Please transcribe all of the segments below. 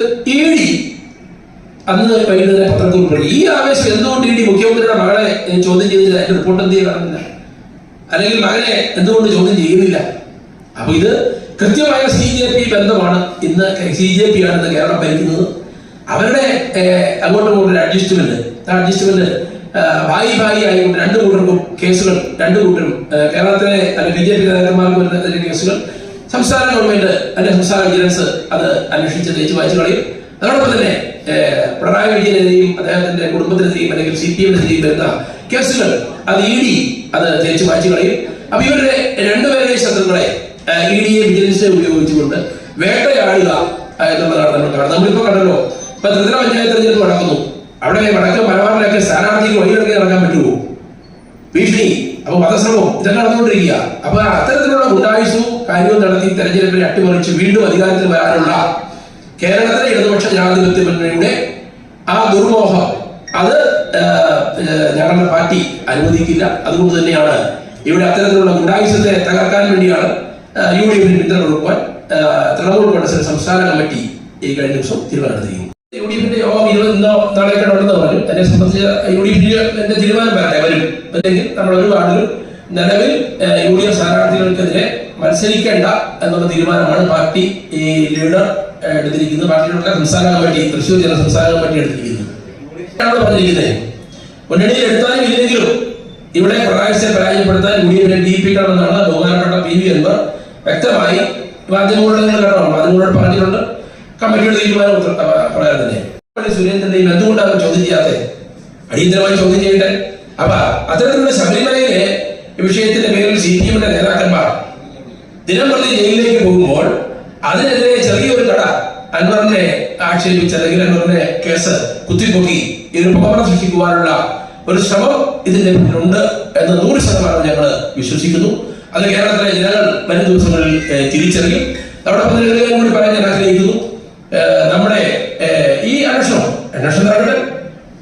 E D അന്ന് വൈകുന്നേരം പറയും ഈ ആവേശം എന്തുകൊണ്ട് ഇ ഡി മുഖ്യമന്ത്രിയുടെ മകളെ ചോദ്യം ചെയ്തില്ല അതിന്റെ റിപ്പോർട്ട് എന്ത് കാണുന്നില്ല അല്ലെങ്കിൽ മകനെ എന്തുകൊണ്ട് ചോദ്യം ചെയ്യുന്നില്ല? അപ്പൊ ഇത് കൃത്യമായ സി ജെ പി ബന്ധമാണ് ഇന്ന് സി ജെ പി ആണ് ഇന്ന് കേരളം ഭരിക്കുന്നത്. അവരുടെ അങ്ങോട്ടും ഇങ്ങോട്ടും അഡ്ജസ്റ്റ്മെന്റ് ആ അഡ്ജസ്റ്റ്മെന്റ് ഭായി ഭായി ആയിക്കൊണ്ട് രണ്ടു കൂട്ടർക്കും കേസുകൾ രണ്ടു കൂട്ടരും കേരളത്തിലെ ബി ജെ പി നേതാക്കന്മാർക്ക് വരുന്ന കേസുകൾ സംസ്ഥാന ഗവൺമെന്റ് അല്ലെ സംസ്ഥാന വിജിലൻസ് അത് അന്വേഷിച്ച് തേച്ച് വായിച്ചു കളയും. അതോടൊപ്പം തന്നെ പിണറായി വിജയനെതിരെയും അദ്ദേഹത്തിന്റെ കുടുംബത്തിനെതിരെയും അല്ലെങ്കിൽ സി പി എമ്മിനെതിരെയും വരുന്ന കേസുകൾ അത് ഇ ഡി അത് തേച്ച് വായിച്ചു കളയും. അപ്പൊ ഇവരുടെ രണ്ടുപേരുടെയും ശത്രുക്കളെ ഇ ഡിയെ വിജിലൻസിനെ ഉപയോഗിച്ചുകൊണ്ട് വേട്ടയാടുക എന്നുള്ളതാണ് നമ്മൾ കാണുന്നത്. നമ്മളിപ്പോ കണ്ടല്ലോ ഇപ്പൊ ത്രിതല പഞ്ചായത്ത് തെരഞ്ഞെടുപ്പ് നടക്കുന്നു. അവിടെ വടക്ക് മലബാറിലൊക്കെ സ്ഥാനാർത്ഥിക്ക് വഴിയിറങ്ങി നടക്കാൻ പറ്റുമോ? ഭീഷണി അപ്പൊ വധശ്രമം ഇതൊക്കെ നടന്നുകൊണ്ടിരിക്കുക. അപ്പൊ അത്തരത്തിലുള്ള ഗുണ്ടായുസവും കാര്യവും നടത്തി തെരഞ്ഞെടുപ്പിനെ അട്ടിമറിച്ച് വീണ്ടും അധികാരത്തിൽ വരാനുള്ള കേരളത്തിലെ ഇടതുപക്ഷ ജനാധിപത്യ മുന്നണിയുടെ ആ ദുർമോഹം. അത് ഞങ്ങളുടെ പാർട്ടി അനുവദിക്കില്ല. അതുകൊണ്ട് തന്നെയാണ് ഇവിടെ അത്തരത്തിലുള്ള ഗുണ്ടായുസത്തെ തകർക്കാൻ വേണ്ടിയാണ് യു ഡി എഫിന് പിന്തുണ കൊടുക്കുവാൻ തൃണമൂൽ കോൺഗ്രസിന്റെ സംസ്ഥാന കമ്മിറ്റി ഈ കഴിഞ്ഞ ദിവസം തീരുമാനമെടുത്തിരിക്കുന്നു യു ഡി എഫിന്റെ യോഗം ഇരുപത് ഇന്നോ നാളെയൊക്കെ ഉണ്ടെന്ന് പറഞ്ഞു. എന്നെ സംബന്ധിച്ച് യു ഡി എഫിന്റെ തീരുമാനം വരട്ടെ വരും. അല്ലെങ്കിൽ നമ്മൾ ഒരു വാർഡിലും നിലവിൽ യു ഡി എഫ് സ്ഥാനാർത്ഥികൾക്കെതിരെ മത്സരിക്കേണ്ട എന്നുള്ള തീരുമാനമാണ് പാർട്ടി ഈ ലീഡർ എടുത്തിരിക്കുന്നത്. പാർട്ടിയുടെ സംസ്ഥാന കമ്മിറ്റി തൃശ്ശൂർ ജില്ലാ സംസ്ഥാന കമ്മിറ്റി എടുത്തിരിക്കുന്നത്. പറഞ്ഞിരിക്കുന്നത്. മുന്നണിയിൽ എടുത്താലും ഇല്ലെങ്കിലും ഇവിടെ പിണറായിയെ പരാജയപ്പെടുത്താൻ യു ഡി എഫിനെ ഡീപ്പിക്കണമെന്നാണ് ബഹുമാനപ്പെട്ട പി വി അൻവർ വ്യക്തമായി മാധ്യമങ്ങളുടെ കേട്ടോ മാധ്യമങ്ങളോട് പറഞ്ഞിട്ടുണ്ട്. കമ്മിറ്റിയുടെ തീരുമാനം പ്രകാരം തന്നെ. സുരേന്ദ്രനെയും എന്തുകൊണ്ടാണ് ചോദ്യം ചെയ്യാതെ അടിയന്തരമായി ചോദ്യം ചെയ്യട്ടെ. അപ്പൊ അത്തരത്തിലുള്ള ശബരിമലയിലെ വിഷയത്തിന്റെ പേരിൽ സി പി എമ്മിന്റെ നേതാക്കന്മാർ ദിനം പ്രതി ജയിലിലേക്ക് പോകുമ്പോൾ അതിനെതിരെ ചെറിയൊരു കട അൻവറിനെ ആക്ഷേപിച്ച് അല്ലെങ്കിൽ അൻവറിനെ കേസ് കുത്തിപ്പൊക്കി ഇതിന് പുകമറ സൃഷ്ടിക്കുവാനുള്ള ഒരു ശ്രമം ഇതിന്റെ പിന്നിലുണ്ട് എന്ന് നൂറ് ശതമാനം ഞങ്ങൾ വിശ്വസിക്കുന്നു. അത് കേരളത്തിലെ ജനങ്ങൾ വരും ദിവസങ്ങളിൽ തിരിച്ചറിയും. നമ്മുടെ തന്നെ കൂടി പറയാൻ ഞാൻ ആഗ്രഹിക്കുന്നു. നമ്മുടെ ഈ അന്വേഷണം അന്വേഷണം നടക്കട്ടെ.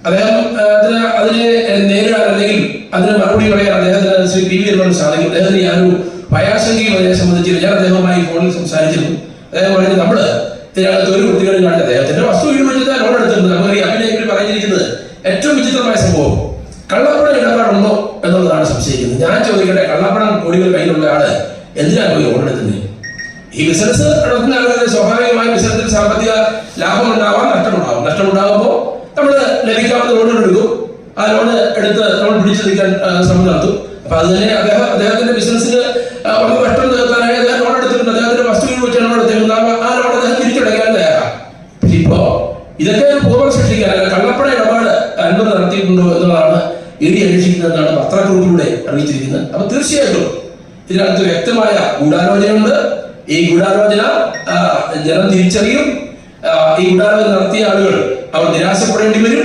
അദ്ദേഹം അതിന് അതിനെ നേരിടാൻ അല്ലെങ്കിൽ അതിന് മറുപടി പറയാൻ അദ്ദേഹത്തിന് ശ്രീ പി വി സാധിക്കും. അദ്ദേഹത്തിന് ഞാനൊരു ഭയാശങ്കയും അതിനെ സംബന്ധിച്ചില്ല ഞാൻ അദ്ദേഹവുമായി ഫോണിൽ സംസാരിച്ചിരുന്നു. അദ്ദേഹം പറഞ്ഞു നമ്മൾ ഇതിനകത്ത് ഒരു കുട്ടികളും കാണില്ല അദ്ദേഹത്തിന്റെ വസ്തു വീഴ്ച ലോൺ എടുത്തിട്ടുണ്ട്. നമുക്കറിയാം അഭിനയത്തിൽ പറഞ്ഞിരിക്കുന്നത് ഏറ്റവും വിചിത്രമായ സംഭവം. കള്ളപ്പണം ഇടപാടുണ്ടോ എന്നുള്ളതാണ് സംശയിക്കുന്നത്. ഞാൻ ചോദിക്കട്ടെ കള്ളപ്പണം കോടികൾ കയ്യിലുള്ള ആൾ എന്തിനാണ് പോയി ലോൺ എടുക്കുന്നത്? ഈ ബിസിനസ് നടത്തുന്ന ആളുകളുടെ സ്വാഭാവികമായി ബിസിനസ്സിൽ സാമ്പത്തിക ലാഭം ഉണ്ടാവാം നഷ്ടമുണ്ടാവും. നഷ്ടമുണ്ടാകുമ്പോൾ നമ്മൾ ലഭിക്കാവുന്ന ലോണുകൾ എടുക്കും ആ ലോണ് എടുത്ത് ലോൺ പിടിച്ചു നിൽക്കാൻ ശ്രമം നടത്തും. അപ്പൊ അത് തന്നെ അദ്ദേഹം അദ്ദേഹത്തിന്റെ ബിസിനസ്സിന് വളരെ നഷ്ടം തീർക്കാനായി അദ്ദേഹം ലോൺ എടുത്തിട്ടുണ്ട്. അദ്ദേഹത്തിന്റെ വസ്തുക്കൾ വെച്ചാണ് ലോൺ എടുത്തിരുന്നത് ആ- ലോൺ അദ്ദേഹം തിരിച്ചടയ്ക്കാൻ തയ്യാറാണ് ഇപ്പോ ഇതൊക്കെ പൂർവം സൃഷ്ടിക്കാൻ അല്ലെങ്കിൽ കള്ളപ്പണ ഇടപാട് അൻപത് നടത്തിയിട്ടുണ്ടോ എന്നുള്ളതാണ് ഇ ഡി അന്വേഷിക്കുന്നതെന്നാണ് പത്രക്കുറിപ്പിലൂടെ അറിയിച്ചിരിക്കുന്നത്. അപ്പൊ തീർച്ചയായിട്ടും ഇതിനകത്ത് വ്യക്തമായ ഗൂഢാലോചനയുണ്ട്. ഈ ഗൂഢാലോചന ജനം തിരിച്ചറിയും. ഈ ഗൂഢാലോചന നടത്തിയ ആളുകൾ അവർ നിരാശപ്പെടേണ്ടി വരും.